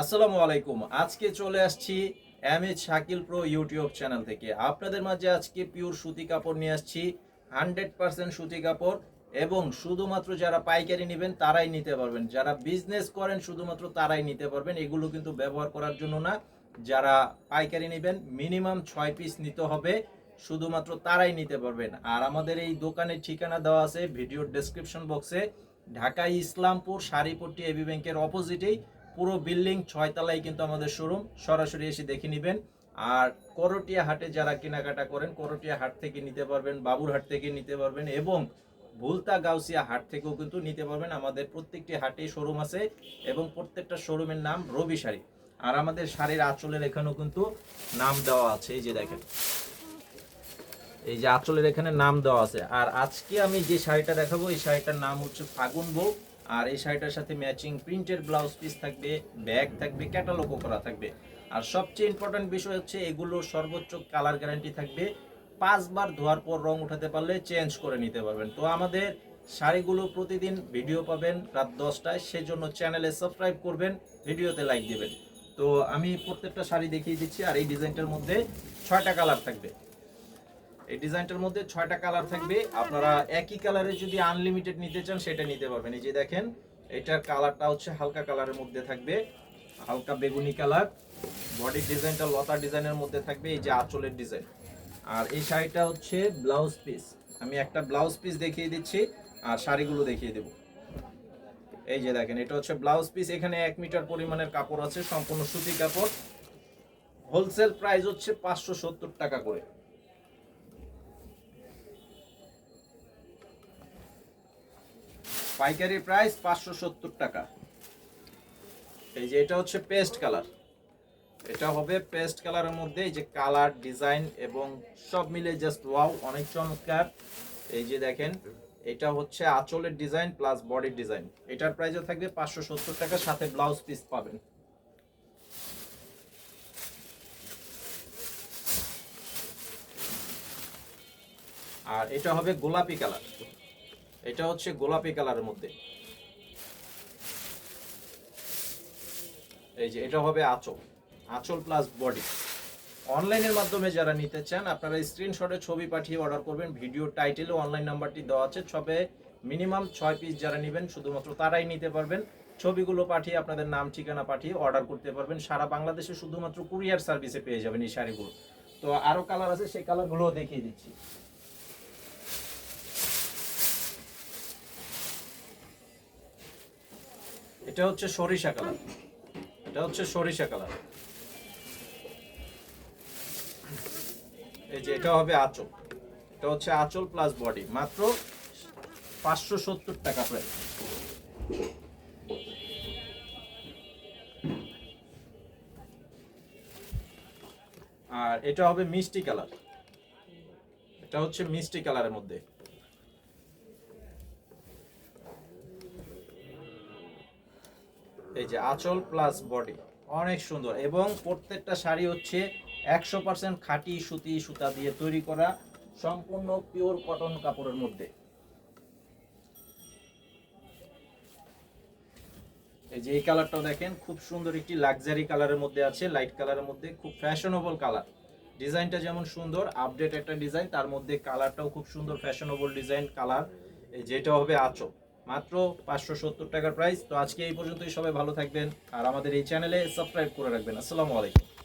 আসসালামু আলাইকুম। আজকে চলে আসছি M H Shakil pro YouTube channel থেকে। আপনাদের মাঝে আজকে পিওর সুতি কাপড় নিয়ে আসছি হান্ড্রেড পার্সেন্ট সুতি কাপড় এবং শুধুমাত্র যারা পাইকারি নেবেন তারাই নিতে পারবেন। যারা বিজনেস করেন শুধুমাত্র তারাই নিতে পারবেন। এগুলো কিন্তু ব্যবহার করার জন্য না, যারা পাইকারি নেবেন মিনিমাম ছয় পিস নিতে হবে, শুধুমাত্র তারাই নিতে পারবেন। আর আমাদের এই দোকানের ঠিকানা দেওয়া আছে ভিডিওর ডেসক্রিপশন বক্সে ঢাকা ইসলামপুর শাড়িপট্টি এবি ব্যাংকের অপোজিটেই পুরো বিল্ডিং ছয় ছয়তলায় কিন্তু আমাদের শোরুম সরাসরি এসে দেখে নেবেন। আর করটিয়া হাটে যারা কেনাকাটা করেন, করটিয়া হাট থেকে নিতে পারবেন বাবুরহাট থেকে নিতে পারবেন এবং ভুলতা গাউসিয়া হাট থেকেও কিন্তু নিতে পারবেন। আমাদের প্রত্যেকটি হাটে শোরুম আছে এবং প্রত্যেকটা শোরুমের নাম রবি শাড়ি। আর আমাদের শাড়ির আঁচলের এখানেও কিন্তু নাম দেওয়া আছে, এই যে দেখেন। এই যে আঁচলের এখানে নাম দেওয়া আছে। আর আজকে আমি যে শাড়িটা দেখাবো, এই শাড়িটার নাম হচ্ছে ফাগুন বউ। আর এই শাড়িটার সাথে ম্যাচিং প্রিন্টের ব্লাউজ পিস থাকবে ব্যাগ থাকবে ক্যাটালগও করা থাকবে। আর সবচেয়ে ইম্পর্টেন্ট বিষয় হচ্ছে এগুলো সর্বোচ্চ কালার গ্যারান্টি থাকবে। পাঁচবার ধোয়ার পর রং উঠাতে পারলে চেঞ্জ করে নিতে পারবেন। তো আমাদের শাড়িগুলো প্রতিদিন ভিডিও পাবেন রাত দশটায়। সেজন্য চ্যানেলে সাবস্ক্রাইব করবেন ভিডিওতে লাইক দিবেন। তো আমি প্রত্যেকটা শাড়ি দেখিয়ে দিচ্ছি আর এই ডিজাইনটার মধ্যে ছয়টা কালার থাকবে। এই ডিজাইনটার মধ্যে ছয়টা কালার থাকবে। আপনারা একই কালারে যদি আনলিমিটেড নিতে চান, সেটা নিতে পারবেন। এই যে দেখেন, এটার কালারটা হচ্ছে হালকা কালারের মধ্যে থাকবে। হালকা বেগুনি কালার। বডির ডিজাইনটা লতা ডিজাইনের মধ্যে থাকবে, এই যে আঁচলের ডিজাইন। আর এই শাড়িটা হচ্ছে ব্লাউজ পিস আমি একটা ব্লাউজ পিস দেখিয়ে দিচ্ছি, আর শাড়িগুলো দেখিয়ে দেব। এই যে দেখেন, এটা হচ্ছে ব্লাউজ পিস এখানে এক মিটার পরিমাণের কাপড় আছে, সম্পূর্ণ সুতি কাপড়। হোলসেল প্রাইস হচ্ছে পাঁচশো সত্তর টাকা করে। পাইকারি প্রাইস পাঁচশো সত্তর টাকা। এই যে এটা হচ্ছে পেস্ট কালার। এটা হবে পেস্ট কালারের মধ্যে এই যে কালার, ডিজাইন এবং সব মিলে জাস্ট ওয়াও, অনেক চমৎকার। এই যে দেখেন, এটা হচ্ছে আঁচলের ডিজাইন প্লাস বডির ডিজাইন। এটার প্রাইসও থাকবে পাঁচশো সত্তর টাকা, সাথে ব্লাউজ পিস পাবেন। আর এটা হবে গোলাপি কালার। এটা হচ্ছে গোলাপি কালারের মধ্যে। এই যে, এটা হবে আঁচল। আঁচল প্লাস বডি অনলাইনের মাধ্যমে যারা নিতে চান, আপনারা স্ক্রিনশটে ছবি পাঠিয়ে অর্ডার করবেন। ভিডিও টাইটেলে অনলাইন নাম্বারটি দেওয়া আছে। ছবে মিনিমাম ছয় পিস যারা নেবেন, শুধুমাত্র তারাই নিতে পারবেন। ছবিগুলো পাঠিয়ে আপনাদের নাম, ঠিকানা পাঠিয়ে অর্ডার করতে পারবেন। সারা বাংলাদেশে শুধুমাত্র কুরিয়ার সার্ভিসে পেয়ে যাবেন এই শাড়িগুলো। তো আরও কালার আছে, সেই কালারগুলোও দেখিয়ে দিচ্ছি। এটা হচ্ছে সরিষা কালার। এটা হচ্ছে সরিষা কালার। এই যে এটা হবে আঁচল। এটা হচ্ছে আঁচল প্লাস বডি মাত্র পাঁচশো সত্তর টাকা প্রায় আর এটা হবে মিষ্টি কালার। এটা হচ্ছে মিষ্টি কালারের মধ্যে। এই যে আঁচল প্লাস বডি অনেক সুন্দর। এবং প্রত্যেকটা শাড়ি হচ্ছে একশো পার্সেন্ট খাঁটি সুতি সুতা দিয়ে তৈরি করা, সম্পূর্ণ পিওর কটন কাপড়ের মধ্যে। এই যে এই কালারটাও দেখেন, খুব সুন্দর একটি লাক্সারি কালারের মধ্যে আছে লাইট কালারের মধ্যে, খুব ফ্যাশনেবল কালার ডিজাইনটা যেমন সুন্দর আপডেট একটা ডিজাইন, তার মধ্যে কালারটাও খুব সুন্দর ফ্যাশনেবল ডিজাইন কালার যেটা হবে আঁচল। মাত্র পাঁচশো সত্তর টাকার প্রাইস তো আজকে এই পর্যন্তই। সবাই ভালো থাকবেন। আর আমাদের এই চ্যানেলে সাবস্ক্রাইব করে রাখবেন। আসসালামু আলাইকুম।